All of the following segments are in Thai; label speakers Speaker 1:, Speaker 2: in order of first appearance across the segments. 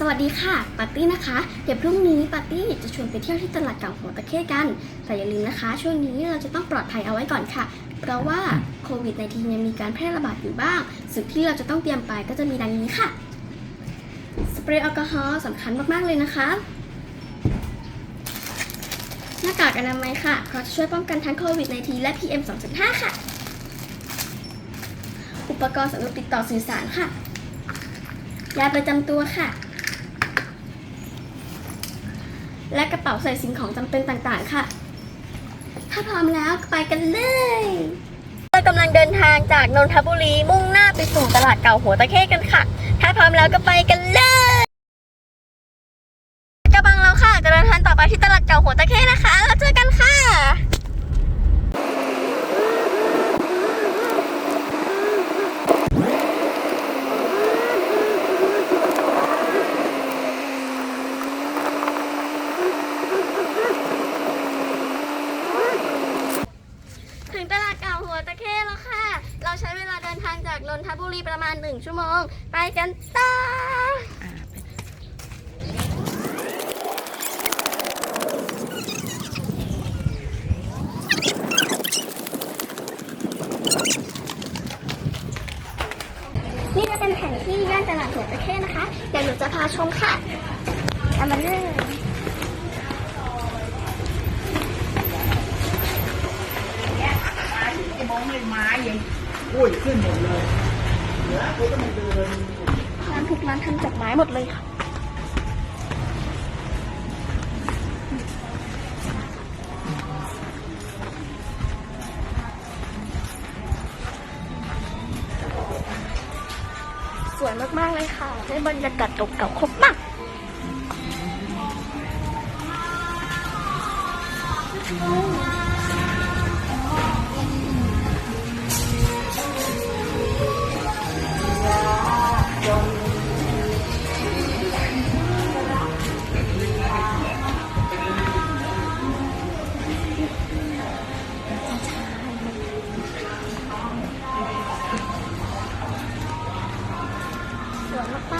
Speaker 1: สวัสดีค่ะปาร์ตี้นะคะ เดี๋ยวพรุ่งนี้ปาร์ตี้จะชวนไปเที่ยวที่ตลาดเก่าหัวตะเข้กัน แต่อย่าลืมนะคะ ช่วงนี้เราจะต้องปลอดภัยเอาไว้ก่อนค่ะ เพราะว่าโควิด -19 ยังมีการแพร่ระบาดอยู่บ้าง สิ่งที่เราจะต้องเตรียมไปก็จะมีดังนี้ค่ะ สเปรย์แอลกอฮอล์สำคัญมากๆเลยนะคะ หน้ากากอนามัยค่ะ เพราะจะช่วยป้องกันทั้งโควิด -19 และ PM 2.5 ค่ะ อุปกรณ์สำหรับติดต่อสื่อสารค่ะ ยาประจำตัวค่ะ และกระเป๋าใส่สิ่งของจำเป็นต่างๆ ค่ะ ถ้าพร้อมแล้วไปกันเลยเรากำลังเดินทางจากนนทบุรีมุ่งหน้าไปสู่ตลาดเก่าหัวตะเข้กันค่ะ ถ้าพร้อมแล้วก็ไปกันเลยกระบังแล้วค่ะจะเดินทางต่อไปที่ตลาดเก่าหัวตะเข้นะคะ แล้วเจอกันค่ะ ถึงตลาดเก่าหัวตะเข้แล้วค่ะ เราใช้เวลาเดินทาง จากนนทบุรีประมาณ 1 ชั่วโมง ไปกันต่อนี่จะเป็นแผนที่ย่านตลาดหัวตะเข้นะคะ เดี๋ยวหนูจะพาชมค่ะตามมาเลย
Speaker 2: ไอ้มองไม้ อุ้ยขึ้นหมดเลยเหลือกูต้องมาเดิน
Speaker 1: ร้านทุกร้านทำจากไม้หมดเลยค่ะสวยมาก ๆ เลยค่ะ ได้บรรยากาศเก่าๆครบมากส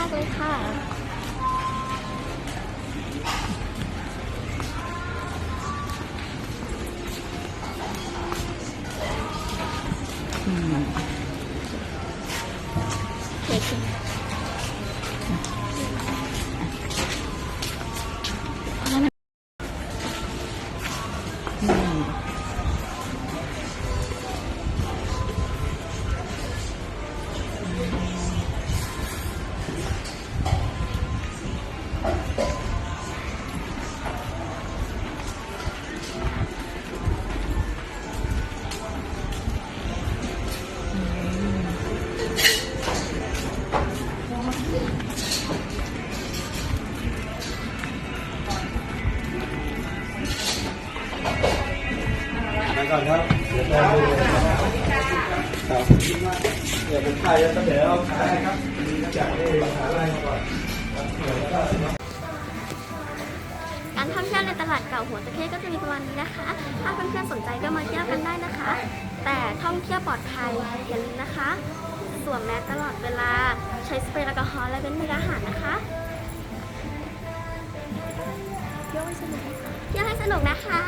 Speaker 1: ากเลยค่ะ อืม ก่
Speaker 3: อนครับ เดี๋ยวรอดูครับเดี๋ยวผมถ่ายแล้วเดี๋ยวเอาถ่ายครับจากเอถ่ายไล่มาก่อนเดี๋ยวก็
Speaker 1: การท่องเที่ยวในตลาดเก่าหัวตะเข้ก็จะมีประมาณนี้นะคะ ถ้าเพื่อนๆสนใจก็มาเที่ยวกันได้นะคะ แต่ท่องเที่ยวปลอดภัยอย่าลืมนะคะสวมแมสตลอดเวลา ใช้สเปรย์แอลกอฮอล์และเว้นมืออาหารนะคะเที่ยวให้สนุกเที่ยวให้สนุกนะคะ